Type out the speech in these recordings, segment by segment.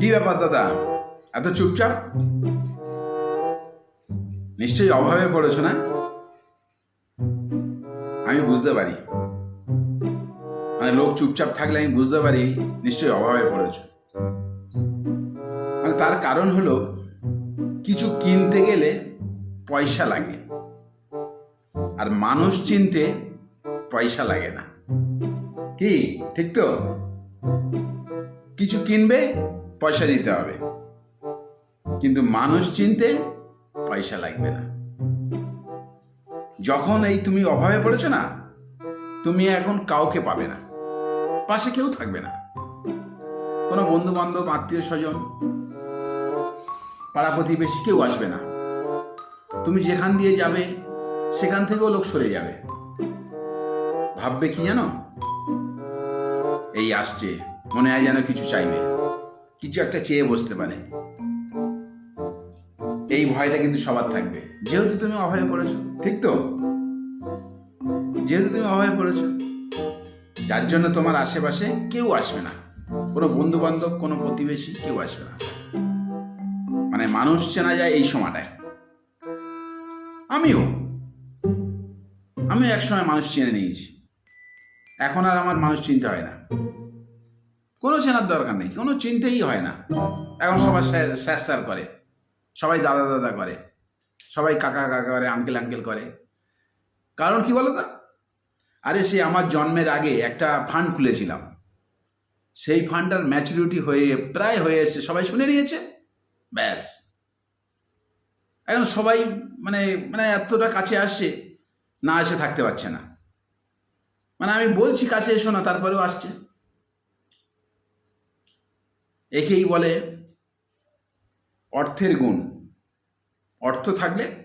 কি ব্যাপার দাদা? এত চুপচাপ? নিশ্চয়ই অভাবে পড়েছো না? আমি বুঝতে পারি। মানে লোক চুপচাপ থাকলে আমি বুঝতে পারি, নিশ্চয়ই অভাবে পড়েছো। মানে তার কারণ হলো, কিছু কিনতে গেলে পয়সা লাগে। আর মানুষ চিনতে পয়সা লাগে না। কি? ঠিক তো? কিছু কিনবে? পয়সা দিতে হবে। কিন্তু মানুষ চিনতে পয়সা লাগবে না। যখন এই তুমি অভাবে পড়েছো না, তুমি এখন কাউকে পাবে না। পাশে কেউ থাকবে না। কোনো বন্ধু বান্ধব আত্মীয় স্বজন, পাড়া প্রতিবেশী কেউ আসবে না। তুমি যেখান দিয়ে যাবে, সেখান থেকেও লোক সরে যাবে। ভাববে কি জানো? এই আসছে, মনে হয় যেন কিছু চাইবে। কিছু একটা চেয়ে বসতে পারে। এই ভয়টা কিন্তু সবার থাকবে। যেহেতু তুমি অভয়ে পড়েছো, ঠিক তো? যেহেতু তুমি অভয়ে পড়েছো, যার জন্য তোমার আশেপাশে কেউ আসবে না। কোনো বন্ধু বান্ধব কোনো প্রতিবেশী কেউ আসবে না। মানে মানুষ চেনা যায় এই সময়টায়। আমিও। আমিও একসময় মানুষ চিনে নিয়েছি। এখন আর আমার মানুষ চিনতে হয় না। কোনো চেনার দরকার নেই, কোনো চিনতেই হয় না। এখন সবাই স্যার স্যার করে, সবাই দাদা দাদা করে, সবাই কাকা কাকা করে আঙ্কেল আঙ্কেল করে। কারণ কি বলো তো আরে সে আমার জন্মের আগে একটা ফান্ড খুলেছিলাম। সেই ফান্ডটার ম্যাচুরিটি হয়ে, প্রায় হয়ে এসছে। সবাই শুনে নিয়েছে? ব্যাস। এখন সবাই মানে মানে এতটা কাছে আসছে, না এসে থাকতে পারছে না। মানে আমি বলছি কাছে এসো না, তারপরেও আসছে। একেই বলে অর্থের গুণ। অর্থ থাকলে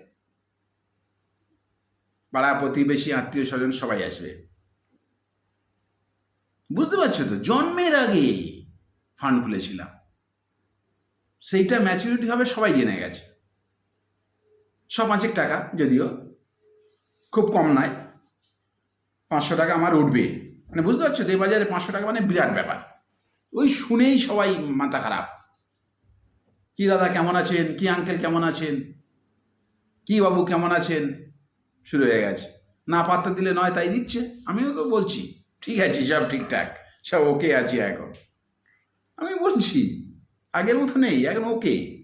পাড়া প্রতিবেশী, আত্মীয় স্বজন সবাই আসবে। বুঝতে পারছ তো? জন্মের আগে ফান্ড খুলেছিলাম। সেইটা ম্যাচুরিটি হবে, সবাই জেনে গেছে। ছ পাঁচেক টাকা, যদিও খুব কম নয়। পাঁচশো টাকা আমার উঠবে। মানে বুঝতে পারছ তো? এই বাজারে পাঁচশো টাকা মানে বিরাট ব্যাপার। ওই শুনেই সবাই মাথা খারাপ। কি দাদা কেমন আছেন? কি আঙ্কেল কেমন আছেন? কি বাবু কেমন আছেন? শুরু হয়ে গেছে। না পাত্তা দিলে নয়, তাই দিচ্ছে। আমিও তো বলছি, ঠিক আছে, সব ঠিকঠাক, সব ওকে আছি এখন। আমি বলছি, আগের মতো নেই, এখন ওকে